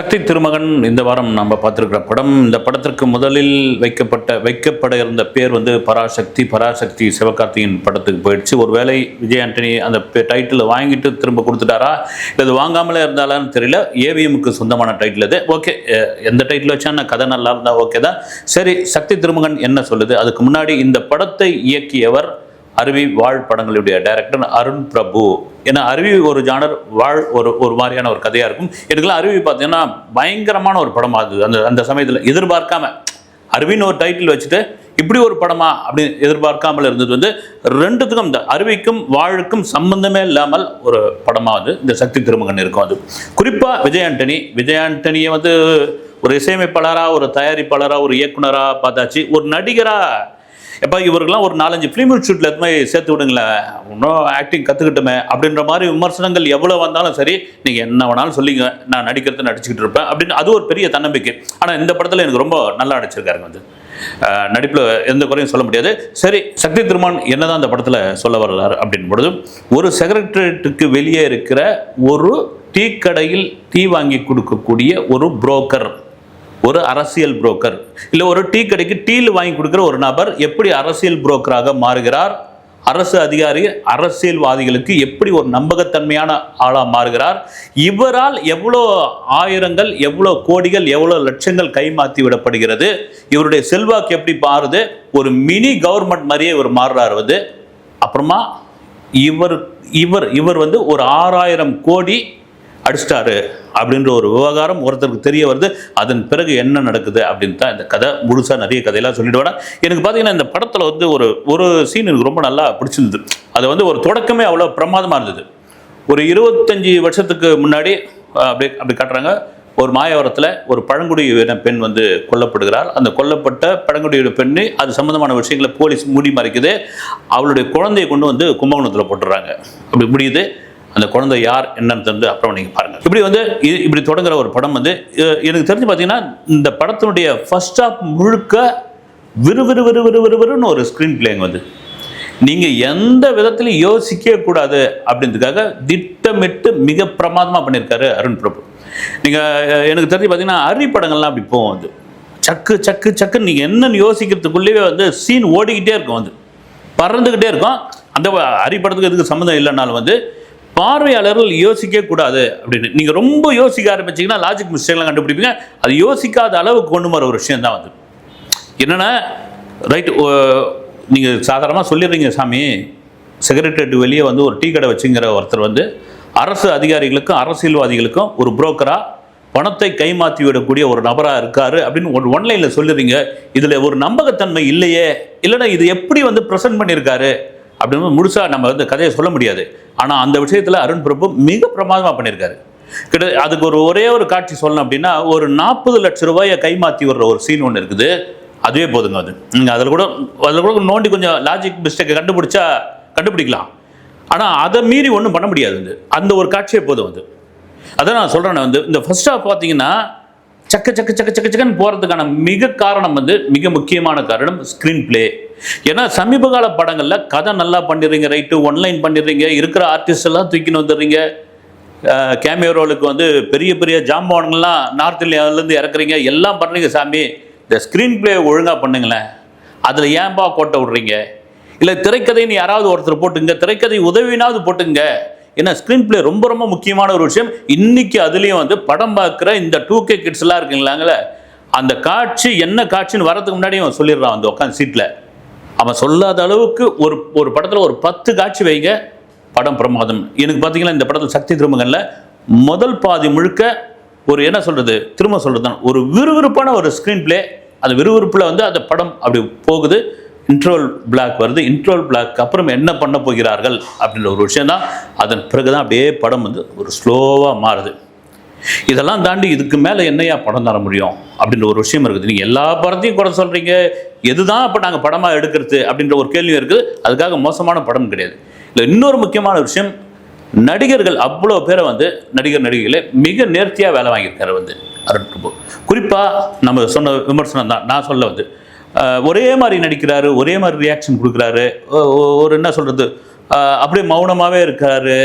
சக்தி திருமகன் இந்த வாரம் நம்ம பார்த்துருக்கிற படம். இந்த படத்திற்கு முதலில் வைக்கப்பட்ட வைக்கப்பட இருந்த பேர் வந்து பராசக்தி பராசக்தி சிவகார்த்தியின் படத்துக்கு போயிடுச்சு. ஒருவேளை விஜய் ஆண்டனி அந்த டைட்டில் வாங்கிட்டு திரும்ப கொடுத்துட்டாரா? இல்லை இது வாங்காமலே இருந்தாலான்னு தெரியல. ஏவிஎம்க்கு சொந்தமான டைட்டில் இது ஓகே எந்த டைட்டில் வச்சா கதை நல்லா இருந்தால் ஓகே தான். சரி சக்தி திருமகன் என்ன சொல்லுது? அதுக்கு முன்னாடி இந்த படத்தை இயக்கியவர் அருவி வாழ் படங்களுடைய டைரக்டர் அருண் பிரபு. ஏன்னா அருவி ஒரு ஜானர் வாழ் ஒரு ஒரு மாதிரியான ஒரு கதையாக இருக்கும். எனக்குலாம் அருவி பார்த்தீங்கன்னா பயங்கரமான ஒரு படமாக அது அந்த அந்த சமயத்தில் எதிர்பார்க்காம அருவின்னு ஒரு டைட்டில் வச்சுட்டு இப்படி ஒரு படமா அப்படின்னு எதிர்பார்க்காமல் இருந்தது வந்து ரெண்டுத்துக்கும் இந்த அருவிக்கும் வாழுக்கும் சம்பந்தமே இல்லாமல் ஒரு படமாக வந்து இந்த சக்தி திருமகன் இருக்கும் அது. குறிப்பாக விஜய் ஆண்டனி. விஜய் ஆண்டனியை வந்து ஒரு இசையமைப்பாளராக ஒரு தயாரிப்பாளராக ஒரு இயக்குனராக பார்த்தாச்சு. ஒரு நடிகராக எப்போ இவருக்கெல்லாம் ஒரு நாலஞ்சு ஃபிலிம் இன்ஸ்டியூட்டில் எதுவுமே சேர்த்து விடுங்களேன் இன்னும் ஆக்டிங் கற்றுக்கிட்டுமே அப்படின்ற மாதிரி விமர்சனங்கள் எவ்வளோ வந்தாலும் சரி நீங்கள் என்ன வேணாலும் சொல்லிங்க. நான் நடிக்கிறது நடிச்சுக்கிட்டு இருப்பேன். அப்படின்னு அது ஒரு பெரிய தன்னம்பிக்கை. ஆனால் இந்த படத்தில் எனக்கு ரொம்ப நல்லா நடிச்சிருக்காருங்க வந்து. நடிப்பில் எந்த குறையும் சொல்ல முடியாது. சரி சக்தி திருமான் என்னதான் அந்த படத்தில் சொல்ல வர்றாரு அப்படின் பொழுது ஒரு செக்ரட்டரியேட்டுக்கு வெளியே இருக்கிற ஒரு டீ கடையில் டீ வாங்கி கொடுக்கக்கூடிய ஒரு புரோக்கர் ஒரு அரசியல் புரோக்கர் இல்லை ஒரு டீ கடைக்கு டீல் வாங்கி கொடுக்குற ஒரு நபர் எப்படி அரசியல் புரோக்கராக மாறுகிறார்? அரசு அதிகாரி அரசியல்வாதிகளுக்கு எப்படி ஒரு நம்பகத்தன்மையான ஆளாக மாறுகிறார்? இவரால் எவ்வளோ ஆயிரங்கள் எவ்வளோ கோடிகள் எவ்வளோ லட்சங்கள் கைமாற்றி விடப்படுகிறது? இவருடைய செல்வாக்கு எப்படி மாறுது? ஒரு மினி கவர்மெண்ட் மாதிரியே இவர் மாறுறாரு வந்து. அப்புறமா இவர் இவர் இவர் வந்து ஒரு ஆறாயிரம் கோடி அடிச்சிட்டாரு அப்படின்ற ஒரு விவகாரம் ஒருத்தருக்கு தெரிய வருது. அதன் பிறகு என்ன நடக்குது அப்படின்னு தான் இந்த கதை முழுசாக நிறைய கதையெல்லாம் சொல்லிடுவேன் எனக்கு பார்த்தீங்கன்னா இந்த படத்தில் வந்து ஒரு ஒரு சீன் எனக்கு ரொம்ப நல்லா பிடிச்சிருந்தது. அது வந்து ஒரு தொடக்கமே அவ்வளோ பிரமாதமாக இருந்தது. ஒரு இருபத்தஞ்சி வருஷத்துக்கு முன்னாடி அப்படி அப்படி காட்டுறாங்க. ஒரு மாயவரத்தில் ஒரு பழங்குடியின பெண் வந்து கொல்லப்படுகிறார் அந்த கொல்லப்பட்ட பழங்குடியின பெண்ணு அது சம்மந்தமான விஷயங்களை போலீஸ் மூடி மறைக்குது அவளுடைய குழந்தையை கொண்டு வந்து கும்பகோணத்தில் போட்டுடுறாங்க அப்படி முடியுது. அந்த குழந்தை யார் என்னன்னு தெரிந்து அப்புறம் நீங்கள் பாருங்கள். இப்படி வந்து இது- இப்படி தொடங்குற ஒரு படம் வந்து எனக்கு தெரிஞ்சு பார்த்தீங்கன்னா இந்த படத்தினுடைய ஃபர்ஸ்ட் ஆஃப் முழுக்க விறு விறு விறு விறு விறுன்னு ஒரு ஸ்க்ரீன் பிளேங் வந்து. நீங்கள் எந்த விதத்துலையும் யோசிக்கவே கூடாது அப்படின்றதுக்காக திட்டமிட்டு மிக பிரமாதமாக பண்ணியிருக்காரு அருண் பிரபு. நீங்கள் எனக்கு தெரிஞ்சு பார்த்தீங்கன்னா அரி படங்கள்லாம் அப்படி போகும் வந்து. சக்கு சக்கு சக்குன்னு நீங்கள் என்னென்னு யோசிக்கிறதுக்குள்ளேயே வந்து சீன் ஓடிக்கிட்டே இருக்கும் வந்து. பறந்துக்கிட்டே இருக்கும். அந்த அரி படத்துக்கு எதுக்கு சம்மந்தம் இல்லைனாலும் வந்து பார்வையாளர்கள் யோசிக்கவே கூடாது அப்படின்னு. நீங்கள் ரொம்ப யோசிக்க ஆரம்பிச்சிங்கன்னா லாஜிக் மிஸ்டேக்லாம் கண்டுபிடிப்பீங்க. அது யோசிக்காத அளவுக்கு கொண்டு வர ஒரு விஷயம் தான் வந்து என்னென்னா ரைட் நீங்கள் சாதாரணமாக சொல்லிடுறீங்க சாமி செக்ரட்டரியேட் வெளியே வந்து ஒரு டீ கடை வச்சுங்கிற ஒருத்தர் வந்து அரசு அதிகாரிகளுக்கும் அரசியல்வாதிகளுக்கும் ஒரு புரோக்கராக பணத்தை கைமாற்றி விடக்கூடிய ஒரு நபராக இருக்காரு அப்படின்னு ஒரு ஒன்லைனில் சொல்லிடுறீங்க. இதில் ஒரு நம்பகத்தன்மை இல்லையே. இல்லைன்னா இது எப்படி வந்து ப்ரெசென்ட் பண்ணியிருக்காரு? அப்படின்னு முழுசாக நம்ம வந்து கதையை சொல்ல முடியாது. ஆனால் அந்த விஷயத்தில் அருண் பிரபு மிக பிரமாதமாக பண்ணியிருக்காரு கிட்ட அதுக்கு ஒரு ஒரே ஒரு காட்சி சொல்லணும் அப்படின்னா ஒரு நாற்பது லட்ச ரூபாயை கைமாற்றி வர்ற ஒரு சீன் ஒன்று இருக்குது. அதுவே போதுங்க அது. நீங்கள் அதில் கூட அதில் கூட நோண்டி கொஞ்சம் லாஜிக் மிஸ்டேக்கை கண்டுபிடிச்சா கண்டுபிடிக்கலாம். ஆனால் அதை மீறி ஒன்றும் பண்ண முடியாது வந்து. அந்த ஒரு காட்சியே போதும் அது. அதான் நான் சொல்கிறேன் வந்து இந்த ஃபர்ஸ்ட் ஹாஃப் பார்த்தீங்கன்னா சக்க சக்க சக்க சக்க சக்கன்னு போகிறதுக்கான மிக காரணம் வந்து மிக முக்கியமான காரணம் ஸ்க்ரீன் ப்ளே ஏன்னா சமீப கால படங்களில் கதை நல்லா பண்ணிடுறீங்க ரைட்டு ஒன்லைன் பண்ணிடுறீங்க இருக்கிற ஆர்டிஸ்ட் எல்லாம் தூக்கின்னு வந்துடுறீங்க. கேமியோ ரோலுக்கு வந்து பெரிய பெரிய ஜாம்பவான்கள்லாம் நார்த் இந்தியாவிலேருந்து இறக்குறீங்க. எல்லாம் பண்ணுறீங்க சாமி. இந்த ஸ்க்ரீன் பிளே ஒழுங்காக பண்ணுங்களேன். அதில் ஏன்பா கோட்டை விட்றீங்க? இல்லை திரைக்கதைன்னு யாராவது ஒருத்தர் போட்டுங்க திரைக்கதை உதவினாவது போட்டுங்க ஏன்னா ஸ்க்ரீன் பிளே ரொம்ப ரொம்ப முக்கியமான ஒரு விஷயம். இன்னைக்கு அதுலேயும் வந்து படம் பார்க்குற இந்த டூ கே கிட்ஸ்லாம் இருக்குங்களாங்களே அந்த காட்சி என்ன காட்சின்னு வரதுக்கு முன்னாடியே அவன் சொல்லிடுறான் வந்து உட்காந்து சீட்டில் அவன் சொல்லாத அளவுக்கு ஒரு ஒரு படத்தில் ஒரு பத்து காட்சி வைங்க. படம் பிரமாதம். எனக்கு பார்த்தீங்கன்னா இந்த படத்தில் சக்தி திருமகனில் முதல் பாதி முழுக்க ஒரு என்ன சொல்கிறது திரும்ப சொல்கிறது தான் ஒரு விறுவிறுப்பான ஒரு ஸ்க்ரீன் ப்ளே அந்த விறுவிறுப்பில் வந்து அந்த படம் அப்படி போகுது. இன்ட்ரோல் பிளாக் வருது. இன்ட்ரோல் பிளாக் அப்புறம் என்ன பண்ண போகிறார்கள் அப்படின்ற ஒரு விஷயம் தான் அதன் பிறகு தான் அப்படியே படம் வந்து ஒரு ஸ்லோவாக மாறுது. இதெல்லாம் தாண்டி இதுக்கு மேலே என்னையா படம் தர முடியும்? அப்படின்ற ஒரு விஷயம் இருக்குது. நீங்கள் எல்லா படத்தையும் குறை சொல்கிறீங்க எதுதான் இப்போ நாங்கள் படமாக எடுக்கிறது அப்படின்ற ஒரு கேள்வியும் இருக்குது. அதுக்காக மோசமான படம் கிடையாது. இல்லை இன்னொரு முக்கியமான விஷயம் நடிகர்கள் அவ்வளோ பேரை வந்து நடிகர் நடிகைகளை மிக நேர்த்தியாக வேலை வாங்கியிருக்காரு வந்து அருண் பிரபு. குறிப்பாக நம்ம சொன்ன விமர்சனம் தான். நான் சொல்ல வந்து ஒரே மாதிரி நடிக்கிறாரு ஒரே மாதிரி ரியாக்ஷன் கொடுக்குறாரு. ஒரு என்ன சொல்கிறது அப்படியே மௌனமாகவே இருக்காரு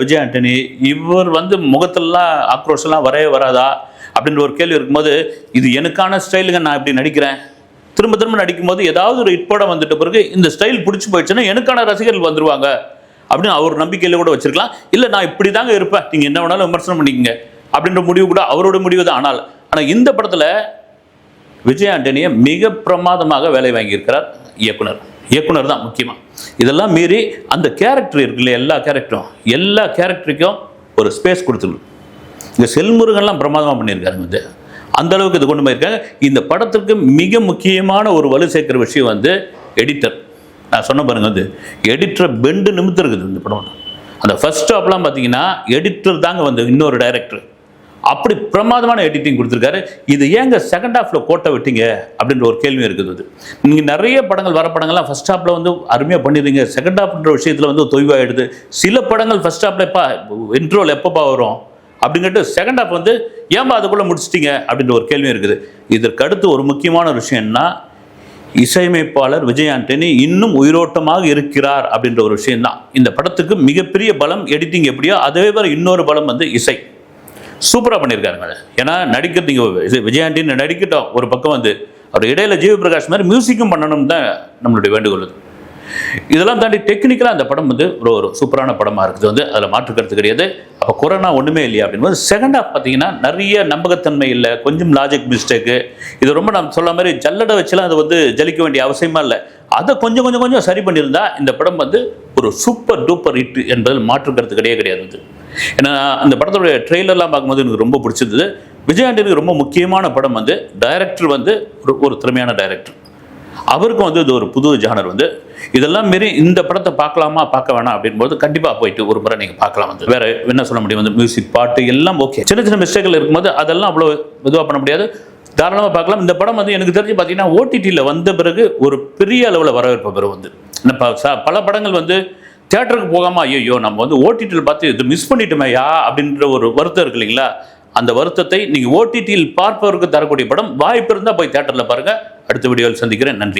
விஜய் ஆண்டனி. இவர் வந்து முகத்திலலாம் ஆக்ரோஷம்லாம் வரவே வராதா? அப்படின்ற ஒரு கேள்வி இருக்கும்போது இது எனக்கான ஸ்டைலுங்க நான் இப்படி நடிக்கிறேன். திரும்ப திரும்ப நடிக்கும்போது ஏதாவது ஒரு ஹிட் வந்துட்ட பிறகு இந்த ஸ்டைல் பிடிச்சி போயிடுச்சுன்னா எனக்கான ரசிகர்கள் வந்துருவாங்க. அப்படின்னு அவர் நம்பிக்கையில் கூட வச்சிருக்கலாம். இல்லை நான் இப்படி தாங்க இருப்பேன். நீங்கள் என்ன வேணாலும் விமர்சனம் பண்ணிக்கங்க. அப்படின்ற முடிவு கூட அவரோட முடிவு தான். ஆனால் ஆனால் இந்த படத்தில் விஜய் ஆண்டனியை மிக பிரமாதமாக வேலை வாங்கியிருக்கிறார் இயக்குனர். இயக்குனர் தான் முக்கியமாக இதெல்லாம் மீறி அந்த கேரக்டர் இருக்குல்ல எல்லா கேரக்டரும் எல்லா கேரக்டருக்கும் ஒரு ஸ்பேஸ் கொடுத்துருக்கு இந்த செல்முருகன்லாம் பிரமாதமாக பண்ணியிருக்காருங்க வந்து. அந்த அளவுக்கு இது கொண்டு போயிருக்காங்க. இந்த படத்திற்கு மிக முக்கியமான ஒரு வலு சேர்க்கிற விஷயம் வந்து எடிட்டர் நான் சொன்ன பாருங்க வந்து எடிட்டரை பெண்டு நிமித்து இருக்குது இந்த படம். அந்த ஃபர்ஸ்ட் ஸ்டாப்லாம் பார்த்தீங்கன்னா எடிட்டர் தாங்க வந்து இன்னொரு டைரக்டர் அப்படி பிரமாதமான எடிட்டிங் கொடுத்துருக்காரு. இது ஏங்க செகண்ட் ஹாஃப்ல கோட்டை விட்டீங்க? அப்படின்ற ஒரு கேள்வி இருக்குது அது. நீங்கள் நிறைய படங்கள் வர படங்கள்லாம் ஃபர்ஸ்ட் ஹாஃப்ல வந்து அருமையாக பண்ணிடுறீங்க செகண்ட் ஹாஃப்ன்ற விஷயத்தில் வந்து தொய்வாயிடுது. சில படங்கள் ஃபர்ஸ்ட் ஹாஃப்ல எப்பா இன்ட்ரோல் எப்பப்பா வரும்? அப்படிங்கிட்டு செகண்ட் ஹாஃப் வந்து ஏன்பா அதுக்குள்ளே முடிச்சிட்டீங்க? அப்படின்ற ஒரு கேள்வி இருக்குது. இதற்கு அடுத்து ஒரு முக்கியமான ஒரு விஷயம் என்ன இசையமைப்பாளர் விஜய் ஆண்டனி இன்னும் உயிரோட்டமாக இருக்கிறார் அப்படின்ற ஒரு விஷயம்தான். இந்த படத்துக்கு மிகப்பெரிய பலம் எடிட்டிங் எப்படியோ அதே வேறு இன்னொரு பலம் வந்து இசை. சூப்பராக பண்ணியிருக்காருங்க ஏன்னா நடிக்கிறது நீங்கள் இது விஜய் நடிக்கட்டும். ஒரு பக்கம் வந்து அவர் இடையில ஜீவ பிரகாஷ் மாதிரி மியூசிக்கும் பண்ணணும் தான் நம்மளுடைய வேண்டுகோள் அது. இதெல்லாம் தாண்டி டெக்னிக்கலாக அந்த படம் வந்து ஒரு ஒரு சூப்பரான படமாக இருக்குது. வந்து அதில் மாற்று கருத்து கிடையாது. அப்போ கொரோனா ஒன்றுமே இல்லையா அப்படின்போது செகண்ட் ஹாஃப் பார்த்தீங்கன்னா நிறைய நம்பகத்தன்மை இல்லை. கொஞ்சம் லாஜிக் மிஸ்டேக்கு இது ரொம்ப நான் சொல்ல மாதிரி ஜல்லடை வச்சுலாம் அது வந்து ஜலிக்க வேண்டிய அவசியமா இல்லை. அதை கொஞ்சம் கொஞ்சம் கொஞ்சம் சரி பண்ணியிருந்தா இந்த படம் வந்து ஒரு சூப்பர் டூப்பர் ஹிட் என்பதில் மாற்று கருத்து கிடையாது கிடையாது. ஏன்னா அந்த படத்தோட ட்ரெய்லர்லாம் பார்க்கும்போது எனக்கு ரொம்ப பிடிச்சிருந்தது. விஜயாண்டனுக்கு ரொம்ப முக்கியமான படம் வந்து டைரக்டர் வந்து ஒரு ஒரு திறமையான டைரக்டர் அவருக்கும் வந்து இது ஒரு புது ஜானர் வந்து. இதெல்லாம் மீறி இந்த படத்தை பார்க்கலாமா பார்க்க வேணாம் அப்படின்போது கண்டிப்பாக போயிட்டு ஒரு முறை நீங்கள் பார்க்கலாம் வந்து. வேற என்ன சொல்ல முடியும் வந்து மியூசிக் பாட்டு எல்லாம் ஓகே சின்ன சின்ன மிஸ்டேக்கள் இருக்கும்போது அதெல்லாம் அவ்வளோ இதுவாக பண்ண முடியாது. தாராளமாக பார்க்கலாம். இந்த படம் வந்து எனக்கு தெரிஞ்சு பார்த்தீங்கன்னா ஓடிடியில் வந்த பிறகு ஒரு பெரிய அளவில் வரவேற்பு பெறும் வந்து. ப- ச- பல படங்கள் வந்து தியேட்டருக்கு போகாமல் ஐயோ நம்ம வந்து ஓடிடியில் பார்த்து இது மிஸ் பண்ணிட்டோமேயா அப்படின்ற ஒரு வருத்தம் இருக்கு இல்லைங்களா? அந்த வருத்தத்தை நீங்கள் ஓடிடியில் பார்ப்பவருக்கு தரக்கூடிய படம் வாய்ப்பு இருந்தால் போய் தியேட்டரில் பாருங்க. அடுத்த வீடியோவில் சந்திக்கிறேன். நன்றி.